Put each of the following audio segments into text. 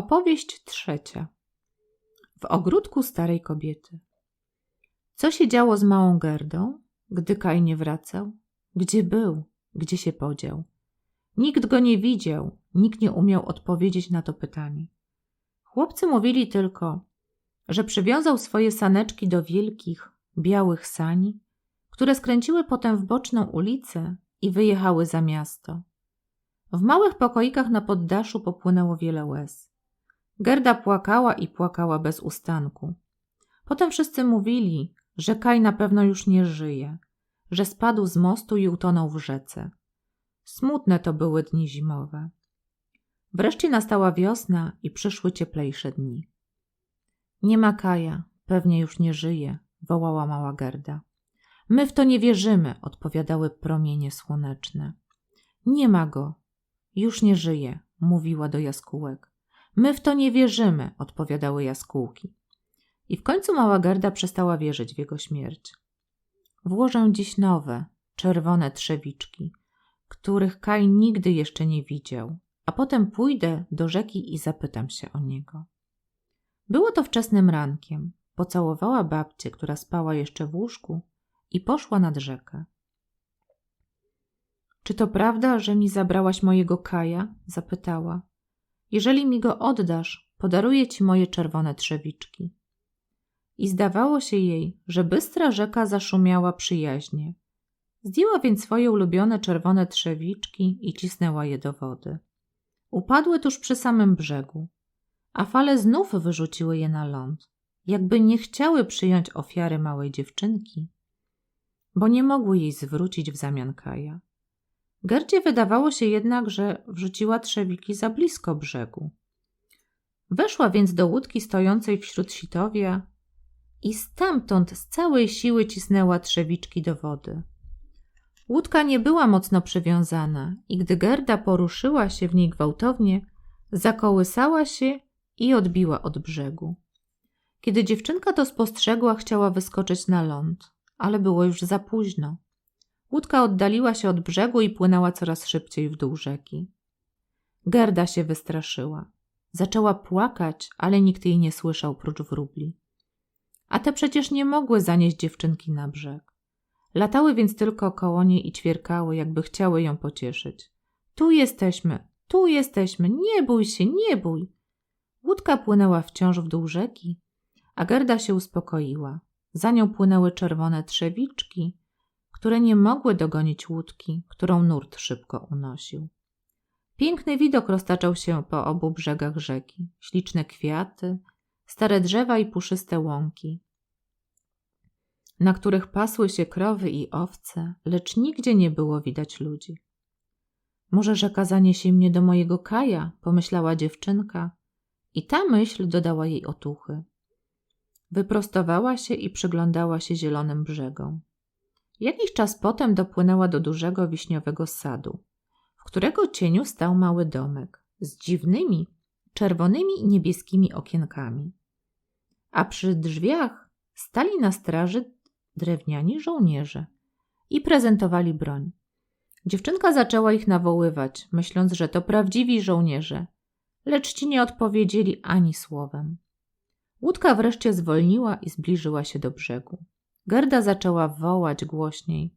Opowieść trzecia. W ogródku starej kobiety. Co się działo z małą Gerdą, gdy Kaj nie wracał? Gdzie był? Gdzie się podział? Nikt go nie widział, nikt nie umiał odpowiedzieć na to pytanie. Chłopcy mówili tylko, że przywiązał swoje saneczki do wielkich, białych sani, które skręciły potem w boczną ulicę i wyjechały za miasto. W małych pokoikach na poddaszu popłynęło wiele łez. Gerda płakała i płakała bez ustanku. Potem wszyscy mówili, że Kaj na pewno już nie żyje, że spadł z mostu i utonął w rzece. Smutne to były dni zimowe. Wreszcie nastała wiosna i przyszły cieplejsze dni. Nie ma Kaja, pewnie już nie żyje, wołała mała Gerda. My w to nie wierzymy, odpowiadały promienie słoneczne. Nie ma go, już nie żyje, mówiła do jaskółek. My w to nie wierzymy, odpowiadały jaskółki. I w końcu mała Gerda przestała wierzyć w jego śmierć. Włożę dziś nowe, czerwone trzewiczki, których Kaj nigdy jeszcze nie widział, a potem pójdę do rzeki i zapytam się o niego. Było to wczesnym rankiem. Pocałowała babcię, która spała jeszcze w łóżku i poszła nad rzekę. Czy to prawda, że mi zabrałaś mojego Kaja? zapytała. Jeżeli mi go oddasz, podaruję ci moje czerwone trzewiczki. I zdawało się jej, że bystra rzeka zaszumiała przyjaźnie. Zdjęła więc swoje ulubione czerwone trzewiczki i cisnęła je do wody. Upadły tuż przy samym brzegu, a fale znów wyrzuciły je na ląd, jakby nie chciały przyjąć ofiary małej dziewczynki, bo nie mogły jej zwrócić w zamian Kaja. Gerdzie wydawało się jednak, że wrzuciła trzewiki za blisko brzegu. Weszła więc do łódki stojącej wśród sitowia i stamtąd z całej siły cisnęła trzewiczki do wody. Łódka nie była mocno przywiązana i gdy Gerda poruszyła się w niej gwałtownie, zakołysała się i odbiła od brzegu. Kiedy dziewczynka to spostrzegła, chciała wyskoczyć na ląd, ale było już za późno. Łódka oddaliła się od brzegu i płynęła coraz szybciej w dół rzeki. Gerda się wystraszyła. Zaczęła płakać, ale nikt jej nie słyszał prócz wróbli. A te przecież nie mogły zanieść dziewczynki na brzeg. Latały więc tylko koło niej i ćwierkały, jakby chciały ją pocieszyć. Tu jesteśmy, tu jesteśmy, nie bój się, nie bój. Łódka płynęła wciąż w dół rzeki, a Gerda się uspokoiła. Za nią płynęły czerwone trzewiczki, które nie mogły dogonić łódki, którą nurt szybko unosił. Piękny widok roztaczał się po obu brzegach rzeki. Śliczne kwiaty, stare drzewa i puszyste łąki, na których pasły się krowy i owce, lecz nigdzie nie było widać ludzi. Może rzeka zaniesie mnie do mojego kaja, pomyślała dziewczynka, i ta myśl dodała jej otuchy. Wyprostowała się i przyglądała się zielonym brzegom. Jakiś czas potem dopłynęła do dużego wiśniowego sadu, w którego cieniu stał mały domek z dziwnymi, czerwonymi i niebieskimi okienkami. A przy drzwiach stali na straży drewniani żołnierze i prezentowali broń. Dziewczynka zaczęła ich nawoływać, myśląc, że to prawdziwi żołnierze, lecz ci nie odpowiedzieli ani słowem. Łódka wreszcie zwolniła i zbliżyła się do brzegu. Gerda zaczęła wołać głośniej,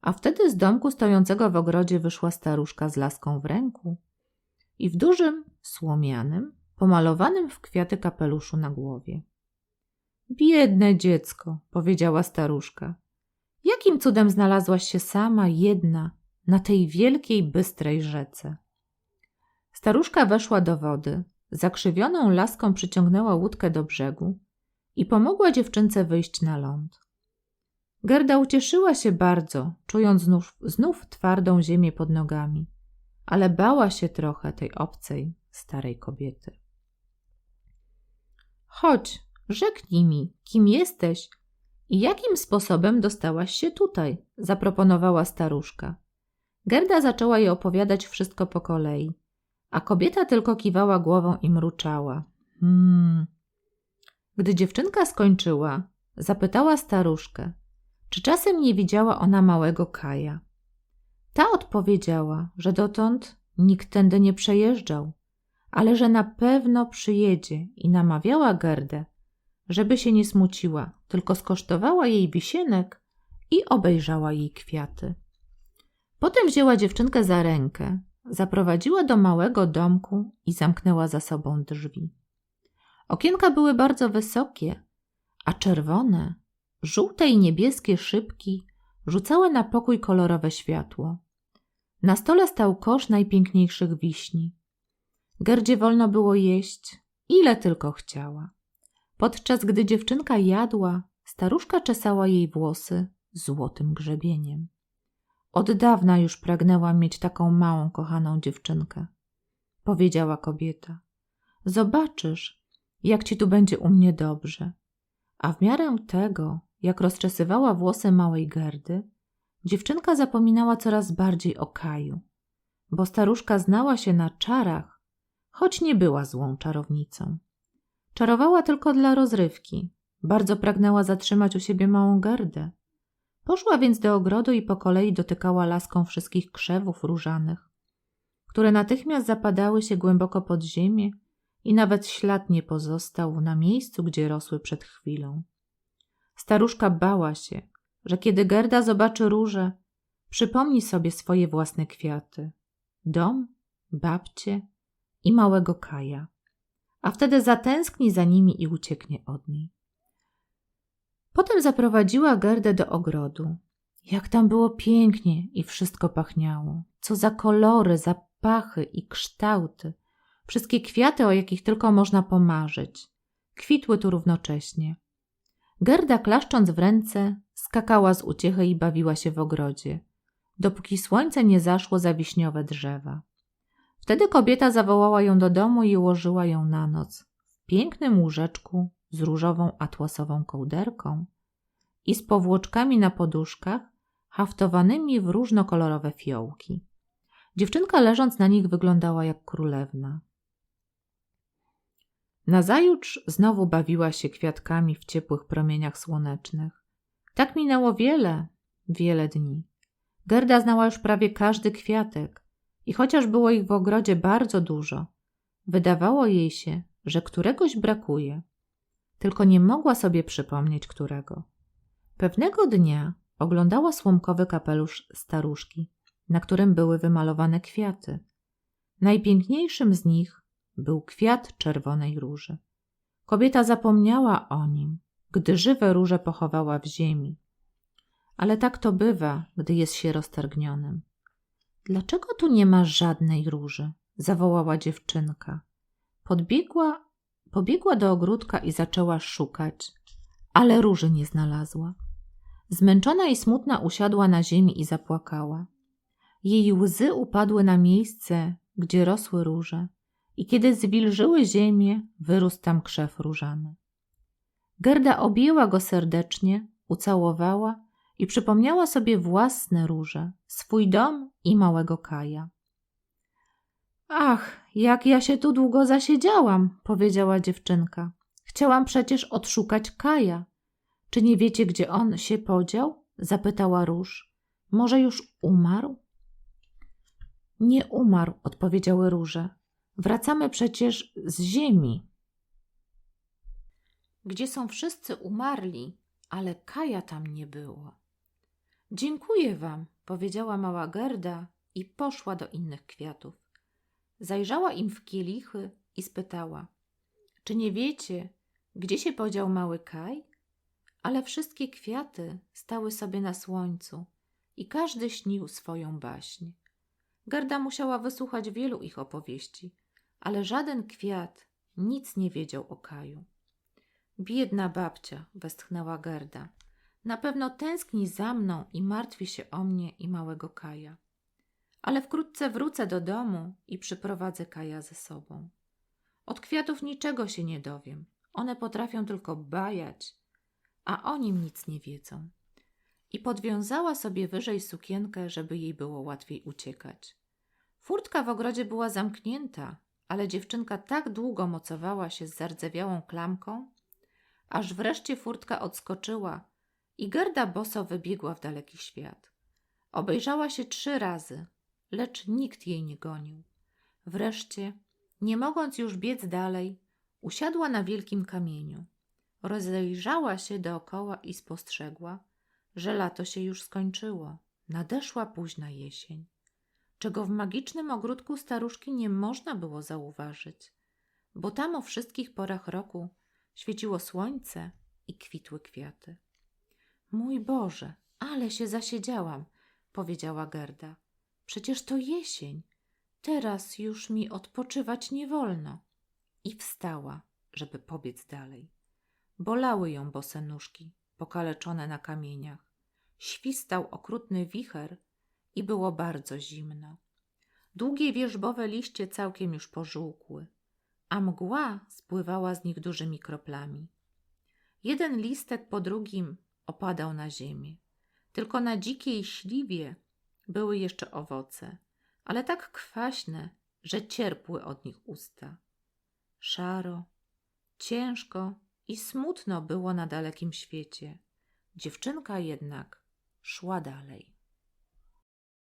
a wtedy z domku stojącego w ogrodzie wyszła staruszka z laską w ręku i w dużym, słomianym, pomalowanym w kwiaty kapeluszu na głowie. Biedne dziecko, powiedziała staruszka. Jakim cudem znalazłaś się sama, jedna, na tej wielkiej, bystrej rzece? Staruszka weszła do wody, zakrzywioną laską przyciągnęła łódkę do brzegu i pomogła dziewczynce wyjść na ląd. Gerda ucieszyła się bardzo, czując znów, znów twardą ziemię pod nogami, ale bała się trochę tej obcej, starej kobiety. Chodź, rzeknij mi, kim jesteś i jakim sposobem dostałaś się tutaj, zaproponowała staruszka. Gerda zaczęła jej opowiadać wszystko po kolei, a kobieta tylko kiwała głową i mruczała. Hmm. Gdy dziewczynka skończyła, zapytała staruszkę, czy czasem nie widziała ona małego Kaja. Ta odpowiedziała, że dotąd nikt tędy nie przejeżdżał, ale że na pewno przyjedzie i namawiała Gerdę, żeby się nie smuciła, tylko skosztowała jej wisienek i obejrzała jej kwiaty. Potem wzięła dziewczynkę za rękę, zaprowadziła do małego domku i zamknęła za sobą drzwi. Okienka były bardzo wysokie, a czerwone, żółte i niebieskie szybki rzucały na pokój kolorowe światło. Na stole stał kosz najpiękniejszych wiśni. Gerdzie wolno było jeść, ile tylko chciała. Podczas gdy dziewczynka jadła, staruszka czesała jej włosy złotym grzebieniem. Od dawna już pragnęłam mieć taką małą, kochaną dziewczynkę, powiedziała kobieta. Zobaczysz, jak ci tu będzie u mnie dobrze. A w miarę tego, jak rozczesywała włosy małej Gerdy, dziewczynka zapominała coraz bardziej o Kaju, bo staruszka znała się na czarach, choć nie była złą czarownicą. Czarowała tylko dla rozrywki. Bardzo pragnęła zatrzymać u siebie małą Gerdę. Poszła więc do ogrodu i po kolei dotykała laską wszystkich krzewów różanych, które natychmiast zapadały się głęboko pod ziemię i nawet ślad nie pozostał na miejscu, gdzie rosły przed chwilą. Staruszka bała się, że kiedy Gerda zobaczy róże, przypomni sobie swoje własne kwiaty, dom, babcie i małego Kaja, a wtedy zatęskni za nimi i ucieknie od niej. Potem zaprowadziła Gerdę do ogrodu. Jak tam było pięknie i wszystko pachniało. Co za kolory, zapachy i kształty. Wszystkie kwiaty, o jakich tylko można pomarzyć. Kwitły tu równocześnie. Gerda, klaszcząc w ręce, skakała z uciechy i bawiła się w ogrodzie, dopóki słońce nie zaszło za wiśniowe drzewa. Wtedy kobieta zawołała ją do domu i ułożyła ją na noc w pięknym łóżeczku z różową atłasową kołderką i z powłoczkami na poduszkach haftowanymi w różnokolorowe fiołki. Dziewczynka leżąc na nich wyglądała jak królewna. Nazajutrz znowu bawiła się kwiatkami w ciepłych promieniach słonecznych. Tak minęło wiele, wiele dni. Gerda znała już prawie każdy kwiatek i chociaż było ich w ogrodzie bardzo dużo, wydawało jej się, że któregoś brakuje, tylko nie mogła sobie przypomnieć którego. Pewnego dnia oglądała słomkowy kapelusz staruszki, na którym były wymalowane kwiaty. Najpiękniejszym z nich był kwiat czerwonej róży. Kobieta zapomniała o nim, gdy żywe róże pochowała w ziemi. Ale tak to bywa, gdy jest się roztargnionym. Dlaczego tu nie ma żadnej róży? zawołała dziewczynka. Podbiegła, pobiegła do ogródka i zaczęła szukać, ale róży nie znalazła. Zmęczona i smutna usiadła na ziemi i zapłakała. Jej łzy upadły na miejsce, gdzie rosły róże i kiedy zwilżyły ziemię, wyrósł tam krzew różany. Gerda objęła go serdecznie, ucałowała i przypomniała sobie własne róże, swój dom i małego Kaja. Ach, jak ja się tu długo zasiedziałam, powiedziała dziewczynka. Chciałam przecież odszukać Kaja. Czy nie wiecie, gdzie on się podział? zapytała róż. Może już umarł? Nie umarł, odpowiedziały róże. Wracamy przecież z ziemi, gdzie są wszyscy umarli, ale Kaja tam nie było. Dziękuję wam, powiedziała mała Gerda i poszła do innych kwiatów. Zajrzała im w kielichy i spytała: Czy nie wiecie, gdzie się podział mały Kaj? Ale wszystkie kwiaty stały sobie na słońcu i każdy śnił swoją baśń. Gerda musiała wysłuchać wielu ich opowieści, ale żaden kwiat nic nie wiedział o Kaju. Biedna babcia, westchnęła Gerda. Na pewno tęskni za mną i martwi się o mnie i małego Kaja. Ale wkrótce wrócę do domu i przyprowadzę Kaja ze sobą. Od kwiatów niczego się nie dowiem. One potrafią tylko bajać, a o nim nic nie wiedzą. I podwiązała sobie wyżej sukienkę, żeby jej było łatwiej uciekać. Furtka w ogrodzie była zamknięta, ale dziewczynka tak długo mocowała się z zardzewiałą klamką, aż wreszcie furtka odskoczyła i Gerda boso wybiegła w daleki świat. Obejrzała się trzy razy, lecz nikt jej nie gonił. Wreszcie Nie mogąc już biec dalej, usiadła na wielkim kamieniu. Rozejrzała się dookoła i spostrzegła, że lato się już skończyło. Nadeszła późna jesień, czego w magicznym ogródku staruszki nie można było zauważyć, bo tam o wszystkich porach roku świeciło słońce i kwitły kwiaty. Mój Boże, ale się zasiedziałam, powiedziała Gerda. Przecież to jesień. Teraz już mi odpoczywać nie wolno. I wstała, żeby pobiec dalej. Bolały ją bose nóżki, pokaleczone na kamieniach. Świstał okrutny wicher i było bardzo zimno. Długie wierzbowe liście całkiem już pożółkły, a mgła spływała z nich dużymi kroplami. Jeden listek po drugim opadał na ziemię. Tylko na dzikiej śliwie były jeszcze owoce, ale tak kwaśne, że cierpły od nich usta. Szaro, ciężko i smutno było na dalekim świecie. Dziewczynka jednak szła dalej.